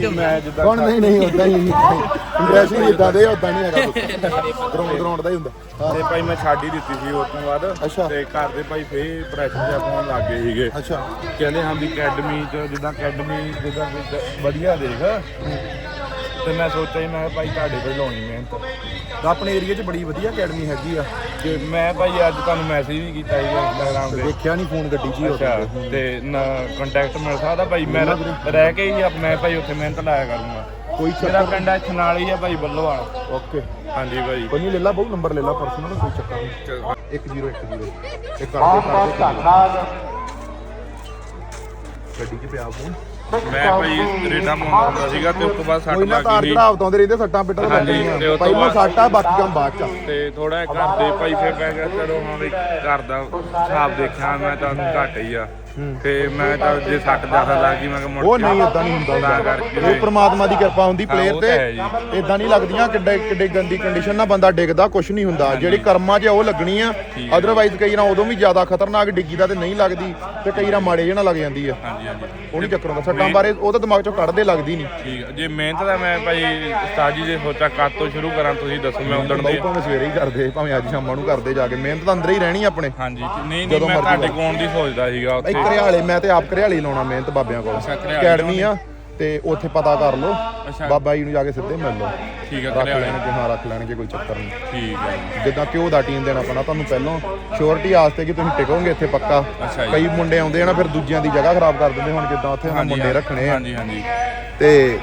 ਮੈਂ ਜਿੱਦਾਂ ਕੌਣ? ਨਹੀਂ ਨਹੀਂ ਉਦਾਂ ਹੀ ਇੰਪ੍ਰੈਸ਼ਨ ਹੀ ਇਦਾਂ ਦੇ ਉਦਾਂ ਨਹੀਂ ਹੈਗਾ ਗਰਾਊਂਡ ਗਰਾਊਂਡ ਦਾ ਹੀ ਹੁੰਦਾ। ਤੇ ਭਾਈ ਮੈਂ ਛੱਡ ਹੀ ਦਿੱਤੀ ਸੀ ਉਸ ਤੋਂ ਬਾਅਦ। ਤੇ ਘਰ ਦੇ ਭਾਈ ਫੇਰ ਪ੍ਰੈਸ਼ਰ ਜਿਹਾ ਪਾਉਣ ਲੱਗ ਗਏ ਸੀਗੇ। ਅੱਛਾ। ਕਹਿੰਦੇ ਹਾਂ ਵੀ ਅਕੈਡਮੀ ਚ ਜਿੱਦਾਂ ਅਕੈਡਮੀ ਜਿੱਦਾਂ ਵਧੀਆ ਦੇਖ। ਤੇ ਮੈਂ ਸੋਚਿਆ ਮੈਂ ਭਾਈ ਤੁਹਾਡੇ ਹੀ ਲਾਉਣੀ ਮਿਹਨਤ। ਤਾਂ ਆਪਣੇ ਏਰੀਆ 'ਚ ਬੜੀ ਵਧੀਆ ਅਕੈਡਮੀ ਹੈਗੀ ਆ। ਤੇ ਮੈਂ ਭਾਈ ਅੱਜ ਤੁਹਾਨੂੰ ਮੈਸੇਜ ਵੀ ਕੀਤਾ ਸੀ ਇੰਸਟਾਗ੍ਰਾਮ ਤੇ। ਦੇਖਿਆ ਨਹੀਂ ਫੋਨ ਗੱਡੀ 'ਚ ਹੀ ਅੱਛਾ ਤੇ ਨਾ ਕੰਟੈਕਟ ਮਿਲ ਸਕਦਾ ਭਾਈ ਮੈਂ ਰਹਿ ਕੇ ਹੀ ਆਪ- ਮੈਂ ਭਾਈ ਉੱਥੇ ਮਿਹਨਤ ਲਾਇਆ ਕਰੂੰਗਾ। ਕੋਈ ਮੇਰਾ ਚੱਕਰ ਪਿੰਡ ਇੱਥੇ ਨਾਲ ਹੀ ਆ ਭਾਈ ਬੱਲੋਵਾਲ ਓਕੇ। ਹਾਂਜੀ ਭਾਈ। ਕੋਈ ਨਹੀਂ ਲੈ ਲਾ ਬਹੁ ਨੰਬਰ ਲੈ ਲਾ ਪਰਸਨਲ ਕੋਈ ਚੱਕਰ ਨਹੀਂ 1010 ਇਹ ਕਰਦੇ ਕਰਦੇ ਗੱਡੀ 'ਚ ਪਿਆ ਫੋਨ ਮੈਂ ਭਾਈ ਰੇਡਾ ਪਾਉਂਦਾ ਹੁੰਦਾ ਸੀਗਾ ਤੇ ਉਸ ਤੋਂ ਬਾਅਦ ਸੱਟ ਕੋਈ ਨਾ ਲੱਗ ਤਾਰ ਗਈ। ਚੜਾਵ ਤਾਉਂਦੇ ਰਹਿੰਦੇ ਸੱਟਾਂ ਪਿੱਟਾਂ ਤਾਂ ਹਾਂਜੀ, ਤੇ ਉਹ ਤੋਂ ਪਹਿਲਾਂ ਬਾਅਦ- ਸੱਟ ਆ ਬਾਕੀ ਕੰਮ ਬਾਅਦ 'ਚ ਤੇ ਥੋੜਾ ਘਰ ਦੇ ਭਾਈ ਫਿਰ ਮੈਂ ਕਿਹਾ ਚਲੋ ਹਾਂ ਵੀ ਘਰ ਦਾ ਹਿਸਾਬ ਦੇਖਿਆ ਮੈਂ ਤਾਂ ਘੱਟ ਹੀ ਆ। ਤੇ ਮੈਂ ਤਾਂ ਜੇ ਸੱਟ ਜ਼ਿਆਦਾ ਲੱਗ ਗਈ ਮੈਂ ਕਿਹਾ ਮੁੜ ਉਹ ਕੇ ਨਹੀਂ ਇਦਾਂ ਨਹੀਂ ਹੁੰਦਾ। ਤਾਂ। ਕਰਕੇ। ਇਹ ਪ੍ਰਮਾਤਮਾ ਦੀ ਕਿਰਪਾ ਹੁੰਦੀ ਪਲੇਅਰ ਉਹ ਤਾਂ ਹੈ ਜੀ। ਤੇ ਇਦਾਂ ਨਹੀਂ ਲੱਗਦੀਆਂ ਕਿੱਡੇ ਕਿੱਡੇ ਗੰਦੀ ਕੰਡੀਸ਼ਨ ਨਾਲ ਬੰਦਾ ਡਿੱਗਦਾ ਕੁਝ ਨਹੀਂ ਹੁੰਦਾ। ਜਿਹੜੀ ਕਰਮਾਂ 'ਚ ਆ ਉਹ ਲੱਗਣੀ ਆ। ਅਦਰਵਾਈਜ਼ ਕਈ ਵਾਰ ਉਦੋਂ ਵੀ ਜ਼ਿਆਦਾ ਖਤਰਨਾਕ ਡਿੱਗੀ ਦਾ ਤੇ ਨਹੀਂ ਲੱਗਦੀ ਤੇ ਕਈ ਵਾਰ ਮਾੜੇ ਜਿਹੇ ਨਾਲ ਲੱਗ ਜਾਂਦੀ ਆ। ਹਾਂਜੀ ਹਾਂਜੀ। ਉਹ ਨਹੀਂ ਚੱਕਰ ਹੁੰਦਾ। ਸੱਟਾਂ ਬਾਰੇ ਉਹ ਤਾਂ ਦਿਮਾਗ 'ਚੋਂ ਕੱਢਦੇ ਲੱਗਦੀ ਨਹੀਂ। ਠੀਕ ਆ। ਜੇ ਮਿਹਨਤ ਦਾ ਮੈਂ ਭਾਈ ਉਸਤਾਦ ਜੀ ਦੇ ਸੋਚਾ ਕਦ ਤੋਂ ਸ਼ੁਰੂ ਕਰਾਂ ਤੁਸੀਂ ਦੱਸੋ ਮੈਂ ਉਦਣ ਬਾਈ ਦੇ ਭਾਵੇਂ ਸਵੇਰੇ ਹੀ ਕਰਦੇ ਭਾਵੇਂ ਅੱਜ ਸ਼ਾਮਾਂ ਨੂੰ ਕਰਦੇ ਜਾ ਕੇ। ਮਿਹਨਤ ਤਾਂ ਅੰਦਰ ਹੀ ਰਹਿਣੀ ਆਪਣੇ। ਹਾਂਜੀ। ਨਹੀਂ ਨਹੀਂ ਜਦੋਂ ਮੈਂ ਮਰਜ਼ੀ ਤੁਹਾਡੇ। ਕੋਲ ਦੀ ਸੋਚਦਾ ਸੀਗਾ ਉੱਥੇ। ਘਰਿਆਲੇ ਮੈਂ ਤੇ ਆਪ ਘਰਿਆਲੇ ਲਾਉਣਾ ਮਿਹਨਤ ਬਾਬਿਆਂ ਕੋਲ। ਘਰਿਆਲੇ ਅਕੈਡਮੀ ਆ ਤੇ ਉੱਥੇ ਪਤਾ ਕਰ ਲਓ। ਬਾਬਾ ਜੀ ਨੂੰ ਜਾ ਕੇ ਸਿੱਧੇ ਮਿਲ ਲਓ। ਠੀਕ ਆ ਰੱਖ ਘਰਿਆਲੇ। ਲੈਣਗੇ ਹਾਂ ਰੱਖ ਲੈਣਗੇ ਕੋਈ ਚੱਕਰ ਨਹੀਂ। ਠੀਕ ਹੈ ਜੀ। ਜਿੱਦਾਂ ਘਿਓ ਦਾ ਟੀਮ ਦੇਣਾ ਪੈਣਾ ਤੁਹਾਨੂੰ ਪਹਿਲਾਂ ਸ਼ੋਰਟੀ ਆਸਤੇ ਕਿ ਤੁਸੀਂ ਟਿਕੋਗੇ ਇੱਥੇ ਪੱਕਾ। ਅੱਛਾ ਜੀ। ਕਈ ਮੁੰਡੇ ਆਉਂਦੇ ਆ ਨਾ ਫਿਰ ਦੂਜਿਆਂ ਦੀ ਜਗ੍ਹਾ ਖਰਾਬ ਕਰ ਦਿੰਦੇ ਹੁਣ ਜਿੱਦਾਂ ਉੱਥੇ ਹਾਂਜੀ, ਮੁੰਡੇ ਰੱਖਣੇ ਆ। ਹਾਂਜੀ ਹਾਂਜੀ। ਤੇ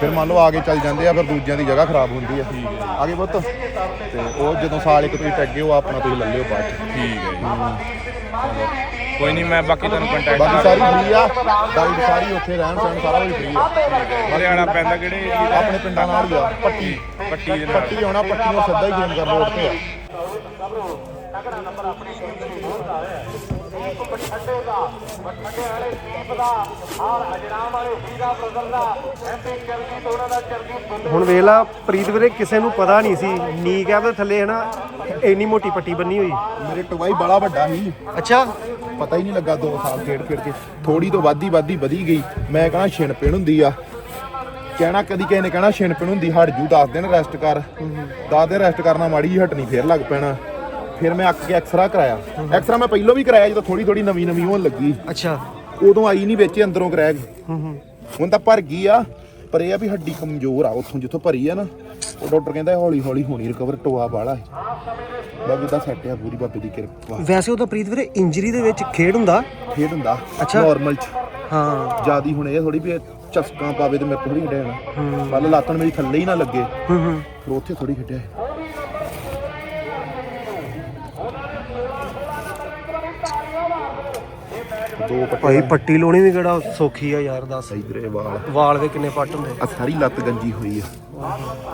ਫਿਰ ਮੰਨ ਲਓ ਆਗੇ ਚੱਲ ਜਾਂਦੇ ਆ ਫਿਰ ਦੂਜਿਆਂ ਦੀ ਜਗ੍ਹਾ ਖਰਾਬ ਹੁੰਦੀ ਆ। ਆਗੇ ਪੁੱਤ? ਤੇ ਉਹ ਜਦੋਂ ਸਾਲ ਇੱਕ ਤੁਸੀਂ ਟੱਗੇ ਹੋ ਆਪਣਾ ਤੁਸੀਂ ਲੈ ਲਿਓ ਬਾਅਦ ਚ। ਠੀਕ ਹੈ ਜੀ। ਕੋਈ ਨਹੀਂ ਮੈਂ ਬਾਕੀ ਤੁਹਾਨੂੰ ਕੰਟੈਕਟ ਬਾਕੀ ਸਾਰੀ ਫ੍ਰੀ ਆ ਗਾਈਡ ਸਾਰੀ ਉੱਥੇ ਰਹਿਣ ਸਹਿਣ ਸਾਰਾ ਕੁਝ ਫ੍ਰੀ ਆ। ਹਰਿਆਣਾ ਪੈਂਦਾ ਕਿਹੜੇ ਦਾ? ਆਪਣੇ ਪਿੰਡਾਂ ਨਾਲ ਹੀ ਆ ਪੱਟੀ। ਪੱਟੀ ਦੇ ਨਾਲ। ਪੱਟੀ ਆਉਣਾ ਪੱਟੀ ਨੂੰ ਸਿੱਧਾ ਹੀ ਗੇਮ ਕਰ ਰੋਡ ਤੇ ਆ। ਹੁਣ ਵੇਖ ਲਾ ਪ੍ਰੀਤ ਵੀਰੇ ਕਿਸੇ ਨੂੰ ਪਤਾ ਨਹੀਂ ਸੀ। ਨੀ ਕੈਪ ਦੇ ਥੱਲੇ ਹਨਾ? ਇੰਨੀ ਮੋਟੀ ਪੱਟੀ ਬੰਨੀ ਹੋਈ। ਮੇਰੇ ਟਵਾਈ ਬੜਾ ਵੱਡਾ ਸੀ। ਅੱਛਾ। ਪਤਾ ਹੀ ਨਹੀਂ ਲੱਗਾ 2 ਸਾਲ ਖੇਡ ਖੇਡ ਕੇ। ਥੋੜੀ ਤੋਂ ਵੱਧੀ ਵੱਧੀ ਵਧੀ ਗਈ। ਮੈਂ ਕਹਣਾ ਛਿਣ ਪਿਣ ਹੁੰਦੀ ਆ। ਕਹਿਣਾ ਕਦੀ ਕਿਸੇ ਨੇ ਕਹਿਣਾ ਛਿਣ ਪਿਣ ਹੁੰਦੀ। ਹਟ ਜੂ 10 ਦਿਨ ਰੈਸਟ ਕਰ। 10 ਦਿਨ ਰੈਸਟ ਕਰਨਾ ਮਾੜੀ ਹਟਣੀ ਫੇਰ ਲੱਗ ਪੈਣਾ। ਫਿਰ ਮੈਂ ਅੱਕ ਕੇ ਐਕਸਰਾ ਕਰਾਇਆ। ਐਕਸਰਾ ਮੈਂ ਪਹਿਲਾਂ ਵੀ ਕਰਾਇਆ ਜਦੋਂ ਥੋੜੀ ਥੋੜੀ ਨਵੀਂ ਨਵੀਂ ਹੋਣ ਲੱਗੀ। ਅੱਛਾ। ਉਦੋਂ ਆਈ ਨਹੀਂ ਵਿੱਚ ਅੰਦਰੋਂ ਕਰੈਕ ਹੂੰ ਹੂੰ। ਹੁਣ ਤਾਂ ਭਰ ਗਈ ਆ ਪਰ ਇਹ ਆ ਵੀ ਹੱਡੀ ਕਮਜ਼ੋਰ ਆ ਉੱਥੋਂ ਜਿੱਥੋਂ ਭਰੀ ਆ ਨਾ ਉਹ ਡਾਕਟਰ ਕਹਿੰਦਾ ਹੌਲੀ ਹੌਲੀ ਹੋਣੀ ਰਿਕਵਰ ਟੋਆ ਬਾਲਾ ਬਾਬੇ ਦਾ ਸੈੱਟ ਆ ਪੂਰੀ ਬਾਬੇ ਦੀ ਕਿਰਪਾ। ਵੈਸੇ ਉਹ ਤਾਂ ਪ੍ਰੀਤ ਵੀਰੇ ਇੰਜਰੀ ਦੇ ਵਿੱਚ ਖੇਡ ਹੁੰਦਾ? ਖੇਡ ਹੁੰਦਾ। ਨਾਰਮਲ ਚ। ਹਾਂ। ਜਿਆਦੀ ਹੁਣ ਇਹ ਥੋੜੀ ਵੀ ਚਸਕਾਂ ਪਾਵੇ ਤੇ ਮੇਰੇ ਥੋੜੀ ਖੇਡਿਆ ਕੱਲ ਲਾਤਣ ਮੇਰੀ ਥੱਲੇ ਹੀ ਨਾ ਲੱਗੇ। ਹੂੰ ਹੂੰ। ਫਿਰ ਉੱਥੇ ਥੋੜੀ ਖੇਡਿਆ ਦੋ ਪੱਟੇ ਭਾਈ ਪੱਟੀ ਲਾਉਣੀ ਵੀ ਕਿਹੜਾ ਸੌਖੀ ਆ ਯਾਰ ਦੱਸ। ਇਧਰੇ ਵਾਲ। ਵਾਲ ਦੇ ਕਿੰਨੇ ਪੱਟ ਹੁੰਦੇ? ਆ ਸਾਰੀ ਲੱਤ ਗੰਜੀ ਹੋਈ ਆ।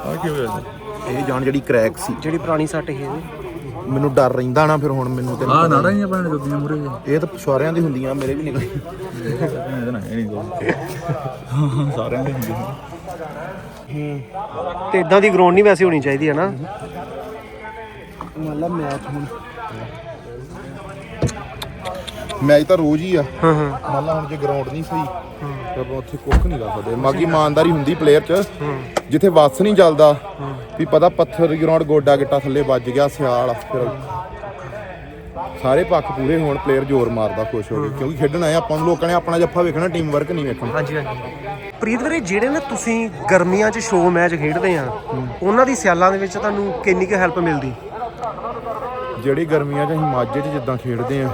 ਆ ਕੀ ਹੋਇਆ ਇਹ ਜਾਣ ਜਿਹੜੀ ਕ੍ਰੈਕ ਸੀ। ਜਿਹੜੀ ਪੁਰਾਣੀ ਸੱਟ ਸੀ ਇਹਦੀ। ਮੈਨੂੰ ਡਰ ਰਹਿੰਦਾ ਨਾ ਫਿਰ ਹੁਣ ਮੈਨੂੰ ਤੇ ਆ ਨਾੜਾ ਹੀ ਆਪਣੇ ਜੋਦੀਆਂ ਮੁਰੇ ਇਹ ਤਾਂ ਪਿਛਵਾਰਿਆਂ ਦੀ ਹੁੰਦੀਆਂ ਮੇਰੇ ਵੀ ਨਹੀਂ ਇਹਦੇ ਨਾਲ ਇਹ ਨਹੀਂ ਦੋ ਸਾਰਿਆਂ ਦੇ ਹੁੰਦੇ ਨੇ ਤੇ ਇਦਾਂ ਦੀ ਗਰਾਊਂਡ ਨਹੀਂ ਵੈਸੇ ਹੋਣੀ ਚਾਹੀਦੀ ਹੈ ਨਾ ਮੰਨ ਲਾ ਮੈਚ ਹੁਣ ਮੈਚ ਤਾਂ ਰੋਜ਼ ਹੀ ਆ। ਹਾਂ ਹਾਂ। ਮੰਨ ਲਾ ਹੁਣ ਜੇ ਗਰਾਊਂਡ ਨਹੀਂ ਸਹੀ ਤਾਂ ਆਪਾਂ ਉੱਥੇ ਕੁੱਖ ਨਹੀਂ ਕਰ ਸਕਦੇ। ਮਾਗੀ ਇਮਾਨਦਾਰੀ ਹੁੰਦੀ ਪਲੇਅਰ 'ਚ। ਜਿੱਥੇ ਵੱਸ ਨਹੀਂ ਚੱਲਦਾ ਵੀ ਪਤਾ ਪੱਥਰ ਗਰਾਊਂਡ ਗੋਡਾ ਗਿੱਟਾ ਥੱਲੇ ਵੱਜ ਗਿਆ ਸਿਆਲ ਫਿਰ ਸਾਰੇ ਪੱਖ ਪੂਰੇ ਹੋਣ ਪਲੇਅਰ ਜ਼ੋਰ ਮਾਰਦਾ ਖੁਸ਼ ਹੋ ਕੇ। ਕਿਉਂਕਿ ਖੇਡਣਾ ਹੈ ਆਪਾਂ ਨੂੰ ਲੋਕਾਂ ਨੇ ਆਪਣਾ ਜੱਫਾ ਵੇਖਣਾ ਟੀਮ ਵਰਕ ਨਹੀਂ ਵੇਖਣਾ। ਹਾਂਜੀ ਹਾਂਜੀ। ਪ੍ਰੀਤ ਵੀਰੇ ਜਿਹੜੇ ਨਾ ਤੁਸੀਂ ਗਰਮੀਆਂ 'ਚ ਸ਼ੋਅ ਮੈਚ ਖੇਡਦੇ ਆ ਉਹਨਾਂ ਦੀ ਸਿਆਲਾਂ ਦੇ ਵਿੱਚ ਤੁਹਾਨੂੰ ਕਿੰਨੀ ਕੁ ਹੈਲਪ ਮਿਲਦੀ? ਜਿਹੜੀ ਗਰਮੀਆਂ 'ਚ ਅਸੀਂ ਮਾਝੇ 'ਚ ਜਿੱਦਾਂ ਖੇਡਦੇ ਆ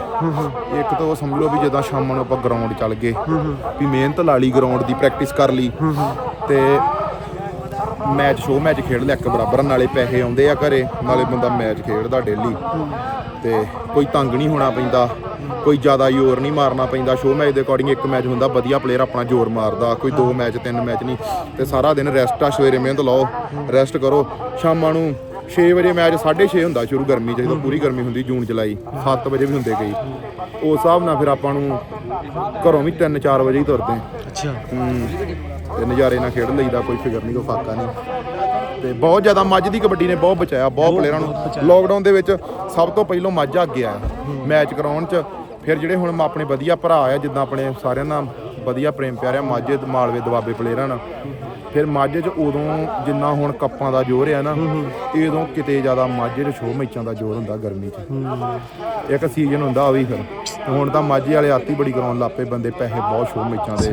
ਇੱਕ ਤਾਂ ਉਹ ਸਮਝ ਲਓ ਵੀ ਜਿੱਦਾਂ ਸ਼ਾਮਾਂ ਨੂੰ ਆਪਾਂ ਗਰਾਊਂਡ ਚੱਲ ਗਏ ਵੀ ਮਿਹਨਤ ਲਾ ਲਈ ਗਰਾਊਂਡ ਦੀ ਪ੍ਰੈਕਟਿਸ ਕਰ ਲਈ ਤੇ ਮੈਚ ਸ਼ੋ ਮੈਚ ਖੇਡ ਲਿਆ ਇੱਕ ਬਰਾਬਰ ਨਾਲੇ ਪੈਸੇ ਆਉਂਦੇ ਆ ਘਰੇ ਨਾਲੇ ਬੰਦਾ ਮੈਚ ਖੇਡਦਾ ਡੇਲੀ ਤੇ ਕੋਈ ਤੰਗ ਨਹੀਂ ਹੋਣਾ ਪੈਂਦਾ ਕੋਈ ਜ਼ਿਆਦਾ ਜ਼ੋਰ ਨਹੀਂ ਮਾਰਨਾ ਪੈਂਦਾ ਸ਼ੋ ਮੈਚ ਦੇ ਅਕੋਰਡਿੰਗ ਇੱਕ ਮੈਚ ਹੁੰਦਾ ਵਧੀਆ ਪਲੇਅਰ ਆਪਣਾ ਜ਼ੋਰ ਮਾਰਦਾ ਕੋਈ ਦੋ ਮੈਚ ਤਿੰਨ ਮੈਚ ਨਹੀਂ ਤੇ ਸਾਰਾ ਦਿਨ ਰੈਸਟ ਆ ਸਵੇਰੇ ਮਿਹਨਤ ਲਾਓ ਰੈਸਟ ਕਰੋ ਸ਼ਾਮਾਂ ਨੂੰ 6 ਵਜੇ ਮੈਚ 6:30 ਹੁੰਦਾ ਸ਼ੁਰੂ ਗਰਮੀ ਚ ਜਦੋਂ ਪੂਰੀ ਗਰਮੀ ਹੁੰਦੀ ਜੂਨ ਜੁਲਾਈ 7 ਵਜੇ ਵੀ ਹੁੰਦੇ ਕਈ। ਉਸ ਹਿਸਾਬ ਨਾਲ ਫਿਰ ਆਪਾਂ ਨੂੰ ਘਰੋਂ ਵੀ 3-4 ਵਜੇ ਹੀ ਤੁਰਦੇ ਅੱਛਾ। ਤੇ ਨਜ਼ਾਰੇ ਨਾਲ ਖੇਡ ਲਈਦਾ ਕੋਈ ਫਿਕਰ ਨਹੀਂ ਕੋਈ ਫਾਕਾ ਨਹੀਂ ਤੇ ਬਹੁਤ ਜ਼ਿਆਦਾ ਮੱਝ ਦੀ ਕਬੱਡੀ ਨੇ ਬਹੁਤ ਬਚਾਇਆ ਬਹੁਤ ਪਲੇਅਰਾਂ ਨੂੰ। ਲੋਕਡਾਊਨ ਦੇ ਵਿੱਚ ਸਭ ਤੋਂ ਪਹਿਲਾਂ ਮੱਝ ਅੱਗੇ ਆਇਆ ਮੈਚ ਕਰਾਉਣ ਚ। ਫਿਰ ਜਿਹੜੇ ਹੁਣ ਆਪਣੇ ਵਧੀਆ ਭਰਾ ਆ ਜਿੱਦਾਂ ਆਪਣੇ ਸਾਰਿਆਂ ਨਾਲ ਵਧੀਆ ਪ੍ਰੇਮ ਪਿਆਰਿਆ ਮਾਝੇ ਮਾਲਵੇ ਦਬਾਬੇ ਪਲੇਅਰਾਂ ਨਾਲ ਫਿਰ ਮਾਝੇ 'ਚ ਉਦੋਂ ਜਿੰਨਾ ਹੁਣ ਕੱਪਾਂ ਦਾ ਜ਼ੋਰ ਆ ਨਾ ਇਹ ਉਦੋਂ ਕਿਤੇ ਜ਼ਿਆਦਾ ਮਾਝੇ 'ਚ ਸ਼ੋਅ ਮੈਚਾਂ ਦਾ ਜ਼ੋਰ ਹੁੰਦਾ ਗਰਮੀ 'ਚ। ਇੱਕ ਸੀਜ਼ਨ ਹੁੰਦਾ ਉਹ ਵੀ ਫਿਰ। ਹੁਣ ਤਾਂ ਮਾਝੇ ਵਾਲੇ ਆਤੀ ਬੜੀ ਕਰਾਉਣ ਲੱਪੇ ਬੰਦੇ ਪੈਸੇ ਬਹੁਤ ਸ਼ੋਅ ਮੈਚਾਂ ਦੇ।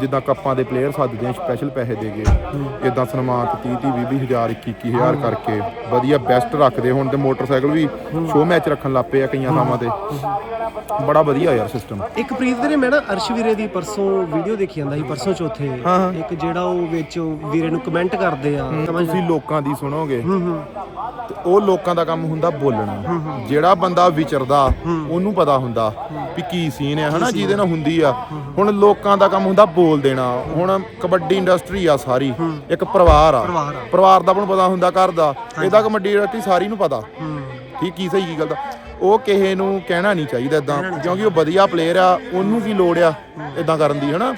ਜਿੱਦਾਂ ਕੱਪਾਂ ਦੇ ਪਲੇਅਰ ਸੱਦਦੇ ਆ ਸਪੈਸ਼ਲ ਪੈਸੇ ਦੇ ਕੇ। ਇਦਾਂ ਸਨਮਾਨਤ 30 30 20 ਹਜ਼ਾਰ 21 21000 ਕਰਕੇ ਵਧੀਆ ਬੈਸਟ ਰੱਖਦੇ ਹੁਣ ਤੇ ਮੋਟਰਸਾਈਕਲ ਵੀ ਸ਼ੋਅ ਮੈਚ ਰੱਖਣ ਲੱਪੇ ਆ ਕਈਆਂ ਥਾਵਾਂ ਤੇ। ਬੜਾ ਵਧੀਆ ਯਾਰ ਸਿਸਟਮ ਇੱਕ ਪ੍ਰੀਤ ਵੀਰੇ ਮੈਂ ਨਾ ਅਰਸ਼ ਵੀਰੇ ਦੀ ਪਰਸੋਂ ਵੀਡੀਓ ਦੇਖੀ ਜਾਂਦਾ ਸੀ ਪਰਸੋਂ ਚੌਥੇ। ਇੱਕ ਜਿਹੜਾ ਉਹ ਵਿੱਚ ਉਹ ਵੀਰੇ ਨੂੰ ਕਮੈਂਟ ਕਰਦੇ ਆ। ਸਮਝ ਤੁਸੀਂ ਲੋਕਾਂ ਦੀ ਸੁਣੋਗੇ। ਤੇ ਉਹ ਲੋਕਾਂ ਦਾ ਕੰਮ ਹੁੰਦਾ ਬੋਲਣਾ। ਜਿਹੜਾ ਬੰਦਾ ਵਿਚਰਦਾ ਉਹਨੂੰ ਪਤਾ ਹੁੰਦਾ ਵੀ ਕੀ ਸੀਨ ਹੈ ਹਨਾ ਜਿਹਦੇ ਨਾਲ ਹੁੰਦੀ ਆ। ਹੁਣ ਲੋਕਾਂ ਦਾ ਕੰਮ ਹੁੰਦਾ ਬੋਲ ਦੇਣਾ। ਹੁਣ ਕਬੱਡੀ ਇੰਡਸਟਰੀ ਆ ਸਾਰੀ। ਇੱਕ ਪਰਿਵਾਰ ਆ। ਪਰਿਵਾਰ ਦਾ ਆਪਾਂ ਨੂੰ ਪਤਾ ਹੁੰਦਾ ਘਰ ਦਾ। ਇਹਦਾ ਕਬੱਡੀ ਇੰਡਸਟਰੀ ਸਾਰੀ ਨੂੰ ਪਤਾ। ਠੀਕ ਕੀ ਸਹੀ ਕੀ ਗਲਤ। ਉਹ ਕਿਸੇ ਨੂੰ ਕਹਿਣਾ ਨਹੀਂ ਚਾਹੀਦਾ ਇਦਾਂ ਕਿਉਂਕਿ ਉਹ ਵਧੀਆ ਪਲੇਅਰ ਆ ਉਹਨੂੰ ਕੀ ਲੋੜ ਆ ਇਦਾਂ ਕਰਨ ਦੀ ਹਨਾ।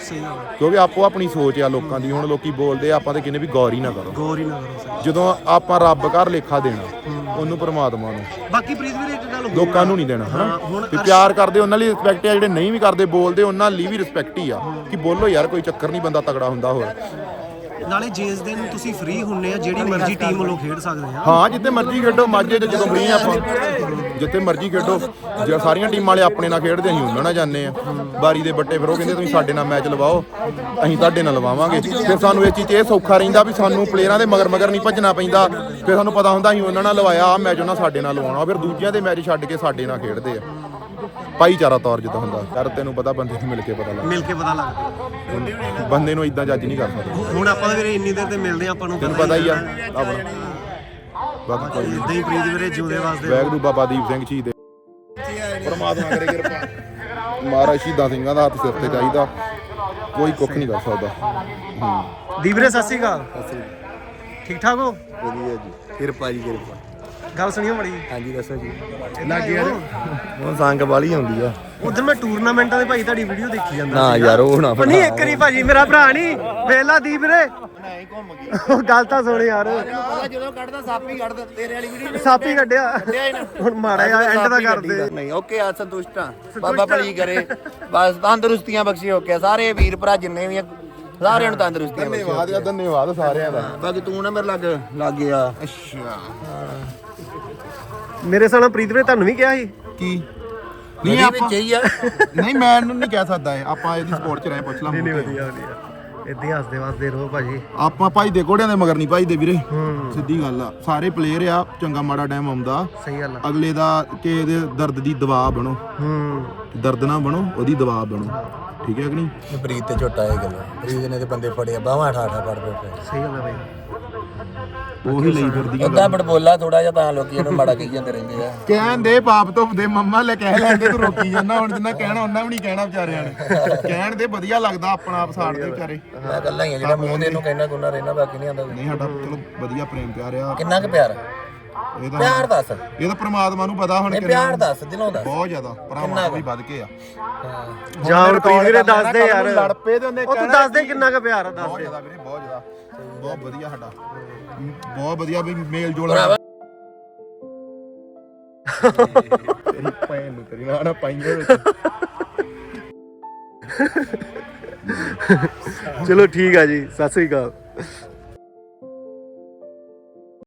ਕਿਉਂਕਿ ਆਪੋ ਆਪਣੀ ਸੋਚ ਆ ਲੋਕਾਂ ਦੀ ਹੁਣ ਲੋਕੀ ਬੋਲਦੇ ਆ ਆਪਾਂ ਤੇ ਕਿਨੇ ਵੀ ਗੌਰ ਹੀ ਨਾ ਕਰੋ। ਗੌਰ ਹੀ ਨਾ ਕਰੋ ਜਦੋਂ ਆਪਾਂ ਰੱਬ ਘਰ ਲੇਖਾ ਦੇਣਾ ਉਹਨੂੰ ਪਰਮਾਤਮਾ ਨੂੰ। ਬਾਕੀ ਪ੍ਰੀਤ ਵੀਰੇ ਇੱਕ ਗੱਲ ਹੋਰ ਲੋਕਾਂ ਨੂੰ ਨਹੀਂ ਦੇਣਾ ਹਨਾ? ਤੇ ਪਿਆਰ ਕਰਦੇ ਉਹਨਾਂ ਲਈ ਰਿਸਪੈਕਟ ਆ ਜਿਹੜੇ ਨਹੀਂ ਵੀ ਕਰਦੇ ਬੋਲਦੇ ਉਹਨਾਂ ਲਈ ਵੀ ਰਿਸਪੈਕਟ ਹੀ ਆ। ਕਿ ਬੋਲੋ ਯਾਰ ਕੋਈ ਚੱਕਰ ਨਹੀਂ ਬੰਦਾ ਤਗੜਾ ਹੁੰਦਾ ਹੋਰ। ਨਾਲੇ ਜਿਸ ਦਿਨ ਤੁਸੀਂ ਫ੍ਰੀ ਹੁੰਨੇ ਆ, ਜਿਹੜੀ ਮਰਜ਼ੀ ਟੀਮ ਵੱਲੋਂ ਖੇਡ ਸਕਦੇ ਆ। ਹਾਂ, ਜਿੱਥੇ ਮਰਜ਼ੀ ਖੇਡੋ, ਮਾਝੇ 'ਚ ਜਦੋਂ ਫਰੀ ਆਪਾਂ। ਜਿੱਥੇ ਮਰਜ਼ੀ ਖੇਡੋ, ਜੇ ਸਾਰੀਆਂ ਟੀਮਾਂ ਵਾਲੇ ਆਪਣੇ ਨਾਲ ਖੇਡਦੇ, ਅਸੀਂ ਉਹਨਾਂ ਨਾਲ ਜਾਂਦੇ ਆ। ਬਾਰੀ ਦੇ ਬੱਟੇ ਫਿਰ ਉਹ ਕਹਿੰਦੇ, ਤੁਸੀਂ ਸਾਡੇ ਨਾਲ ਮੈਚ ਲਵਾਓ, ਅਸੀਂ ਤੁਹਾਡੇ ਨਾਲ ਲਵਾਵਾਂਗੇ। ਫਿਰ ਸਾਨੂੰ ਇਹ ਚੀਜ਼, ਇਹ ਸੌਖਾ ਰਹਿੰਦਾ ਵੀ ਸਾਨੂੰ ਪਲੇਅਰਾਂ ਦੇ ਮਗਰ ਮਗਰ ਨਹੀਂ ਭੱਜਣਾ ਪੈਂਦਾ। ਫਿਰ ਸਾਨੂੰ ਪਤਾ ਹੁੰਦਾ, ਅਸੀਂ ਉਹਨਾਂ ਨਾਲ ਲਵਾਇਆ ਆ ਮੈਚ ਉਹਨਾਂ ਸਾਡੇ ਨਾਲ ਲਵਾਉਣਾ। ਫਿਰ ਦੂਜਿਆਂ ਦੇ ਮੈਚ ਛੱਡ ਕੇ ਸਾਡੇ ਨਾਲ ਖੇਡਦੇ ਆ। ਭਾਈਚਾਰਾ ਤੌਰ ਜਿੱਦਾਂ ਹੁੰਦਾ ਯਾਰ ਤੈਨੂੰ ਪਤਾ ਬੰਦੇ ਨੂੰ ਮਿਲ ਕੇ ਪਤਾ ਲੱਗਦਾ। ਮਿਲ ਕੇ ਪਤਾ ਲੱਗਦਾ। ਬੰਦੇ ਨੂੰ ਇਦਾਂ ਜੱਜ ਨਹੀਂ ਕਰ ਸਕਦੇ। ਹੁਣ ਆਪਾਂ ਤਾਂ ਵੀਰੇ ਇੰਨੀ ਦੇਰ ਤੇ ਮਿਲਦੇ ਆ ਆਪਾਂ ਨੂੰ ਤੈਨੂੰ ਪਤਾ ਹੀ ਆ ਆਪਣਾ। ਬਾਕੀ ਕੋਈ ਨੀ। ਇਦਾਂ ਹੀ ਪ੍ਰੀਤ ਵੀਰੇ ਜਿਉਂਦੇ ਵਾਸਤੇ ਵੈਗਰੂ ਬਾਬਾ ਦੀਪ ਸਿੰਘ ਸ਼ਹੀਦ। ਪਰਮਾਤਮਾ ਕਰੇ ਕਿਰਪਾ। ਮਹਾਰਾਜ ਸ਼ਹੀਦਾਂ ਸਿੰਘਾਂ ਦਾ ਹੱਥ ਸਿਰ ਤੇ ਚਾਹੀਦਾ। ਕੋਈ ਕੁੱਖ ਨਹੀਂ ਕਰ ਸਕਦਾ। ਦੀਪ ਵੀਰੇ ਸਤਿ ਸ਼੍ਰੀ ਅਕਾਲ। ਠੀਕ ਠਾਕ ਹੋ? ਵਧੀਆ ਜੀ। ਕਿਰਪਾ ਜੀ ਕਿਰਪਾ। ਗੱਲ ਸੁਣੀਓ ਮੜੀ ਹਾਂਜੀ ਦੱਸੋ ਜੀ। ਲੱਗੇ ਹੁਣ ਸੰਗ ਵਾਲੀ ਆਉਂਦੀ ਆ। ਉਧਰ ਮੈਂ ਟੂਰਨਾਮੈਂਟਾਂ ਦੇ ਭਾਈ ਤੁਹਾਡੀ ਵੀਡੀਓ ਦੇਖੀ ਜਾਂਦਾ ਨਾ। ਯਾਰ ਉਹ ਨਾ ਨਹੀਂ ਇੱਕ ਵਾਰੀ ਭਾਜੀ ਮੇਰਾ ਭਰਾ ਨਹੀਂ। ਵੇਲਾ ਦੀਪ ਉਹ ਗੱਲ ਤਾਂ ਸੁਣ ਯਾਰ। ਜਦੋਂ ਕੱਢਦਾ ਸੱਪ ਹੀ ਕੱਢਦਾ ਤੇਰੇ ਵਾਲੀ ਵੀਡੀਓ ਸਾਪ ਹੀ ਕੱਢਿਆ ਹੁਣ ਮਾੜਾ ਐਂਡ ਦਾ। ਕਰਦੇ ਨਹੀਂ ਓਕੇ ਆ। ਸੰਤੁਸ਼ਟ ਆ। ਬਾਬਾ ਭਲੀ ਕਰੇ। ਬਸ ਤੰਦਰੁਸਤੀਆਂ ਬਖਸ਼ੇ ਹੋ ਕੇ ਸਾਰੇ ਵੀਰ ਭਰਾ ਜਿੰਨੇ ਵੀ ਆ ਸਾਰਿਆਂ ਨੂੰ ਤੰਦਰੁਸਤੀਆਂ ਬਖਸ਼ੇ ਧੰਨਵਾਦ ਆ ਧੰਨਵਾਦ ਸਾਰਿਆਂ ਦਾ। ਬਾਕੀ ਤੂੰ ਨਾ ਮੇਰੇ ਲੱਗ ਲੱਗ ਗਿਆ। ਅੱਛਾ। ਮੇਰੇ ਸਾਲਾਂ ਪ੍ਰੀਤ ਵੀਰੇ ਤੁਹਾਨੂੰ ਵੀ ਕਿਹਾ ਸੀ? ਕੀ? ਨਹੀਂ ਨਹੀਂ ਵਿੱਚ ਆਪਾਂ ਹੀ ਆ। ਨਹੀਂ ਮੈਂ ਇਹਨੂੰ ਨਹੀਂ ਕਹਿ ਸਕਦਾ ਇਹ। ਆਪਾਂ ਇਹਦੀ ਸਪੋਰਟ 'ਚ ਰਹੇ ਪੁੱਛ ਲਾ ਵਧੀਆ ਵਧੀਆ। ਇਦਾਂ ਹੀ ਹੱਸਦੇ ਵਸਦੇ ਰਹੋ ਭਾਜੀ। ਆਪਾਂ ਭਾਈ ਦੇ ਘੋੜਿਆਂ ਦੇ ਮਗਰ ਨਹੀਂ ਭਾਈ ਦੇ ਵੀਰੇ ਸਿੱਧੀ ਗੱਲ ਆ। ਸਾਰੇ ਪਲੇਅਰ ਆ ਚੰਗਾ ਮਾੜਾ ਟਾਈਮ ਆਉਂਦਾ। ਸਹੀ ਗੱਲ ਆ। ਅਗਲੇ ਦਾ ਕਿ ਇਹਦੇ ਦਰਦ ਦੀ ਦਵਾ ਬਣੋ। ਹੂੰ। ਦਰਦ ਨਾ ਬਣੋ ਉਹਦੀ ਦਵਾ ਬਣੋ। ਠੀਕ ਹੈ ਕਿ ਨਹੀਂ? ਪ੍ਰੀਤ ਤੇ ਝੋਟਾ ਇਹ ਗੱਲ। ਪ੍ਰੀਤ ਨੇ ਤੇ ਬੰਦੇ ਫੜੇ ਬਾਹਾਂ ਠਾ ਠਾ ਫੜ ਸਹੀ ਗੱਲ ਆ ਭਾਈ। ਉਹੀ ਲਈ ਫਿਰਦੀ ਆ। ਉਦਾਂ ਬੜਬੋਲਾ ਥੋੜਾ ਜਿਹਾ ਤਾਂ ਲੋਕੀ ਇਹਨੂੰ ਮਾੜਾ ਕਹੀ ਜਾਂਦੇ ਰਹਿੰਦੇ ਆ। ਕਹਿਣ ਦੇ ਬਾਪ ਤੋਂ ਦੇ ਮੰਮਾ ਲੈ ਕਹਿ ਲੈਂਦੇ ਤੂੰ ਰੋਕੀ ਜਾਂਦਾ ਹੁਣ ਜਿੰਨਾ ਕਹਿਣਾ ਉਹਨਾਂ ਵੀ ਨਹੀਂ ਕਹਿਣਾ ਵਿਚਾਰਿਆਂ ਨੇ। ਕਹਿਣ ਦੇ ਵਧੀਆ ਲੱਗਦਾ ਆਪਣਾ ਆਪ ਸਾੜਦੇ ਵਿਚਾਰੇ। ਮੈਂ ਗੱਲਾਂ ਹੀ ਆ ਜਿਹੜਾ ਮੂੰਹ ਦੇ ਇਹਨੂੰ ਕਹਿਣਾ ਗੁੰਨਾ ਰਹਿਣਾ ਬਾਕੀ ਨਹੀਂ ਆਉਂਦਾ ਨਹੀਂ ਸਾਡਾ ਚਲੋ ਵਧੀਆ ਪ੍ਰੇਮ ਪਿਆਰ ਆ। ਕਿੰਨਾ ਕੁ ਪਿਆਰ? ਇਹ ਤਾਂ ਪਿਆਰ ਦੱਸ। ਇਹ ਤਾਂ ਪ੍ਰਮਾਤਮਾ ਨੂੰ ਪਤਾ ਹੁਣ ਕਿੰਨਾ ਪਿਆਰ ਦੱਸ ਦਿਲੋਂ ਦੱਸ। ਬਹੁਤ ਜ਼ਿਆਦਾ ਭਰਾਵਾਂ ਵੀ ਵੱਧ ਕੇ ਆ। ਜਾਂ ਹੁਣ ਪ੍ਰੀਤ ਵੀਰੇ ਦੱਸ ਦੇ ਯਾਰ। ਲੜ ਪਏ ਤੇ ਉਹਨੇ ਉਹ ਤੂੰ ਦੱਸ ਦੇ ਕਿੰਨਾ ਕੁ ਪਿਆਰ ਆ ਦੱਸ। ਬਹੁਤ ਦੇ ਜ਼ਿਆਦਾ ਵੀਰੇ ਬਹੁਤ ਜ਼ਿਆਦਾ। ਬਹੁਤ ਵਧੀਆ ਸਾਡਾ। ਬਹੁਤ ਵਧੀਆ ਵੀ ਮੇਲ ਜੋਲ ਤੇਰੀ ਭੈਣ ਨੂੰ ਤੇਰੀ ਨਾ ਨਾ ਪਾਈਏ ਵਿੱਚ। ਚਲੋ ਠੀਕ ਆ ਜੀ ਸਤਿ ਸ੍ਰੀ ਅਕਾਲ।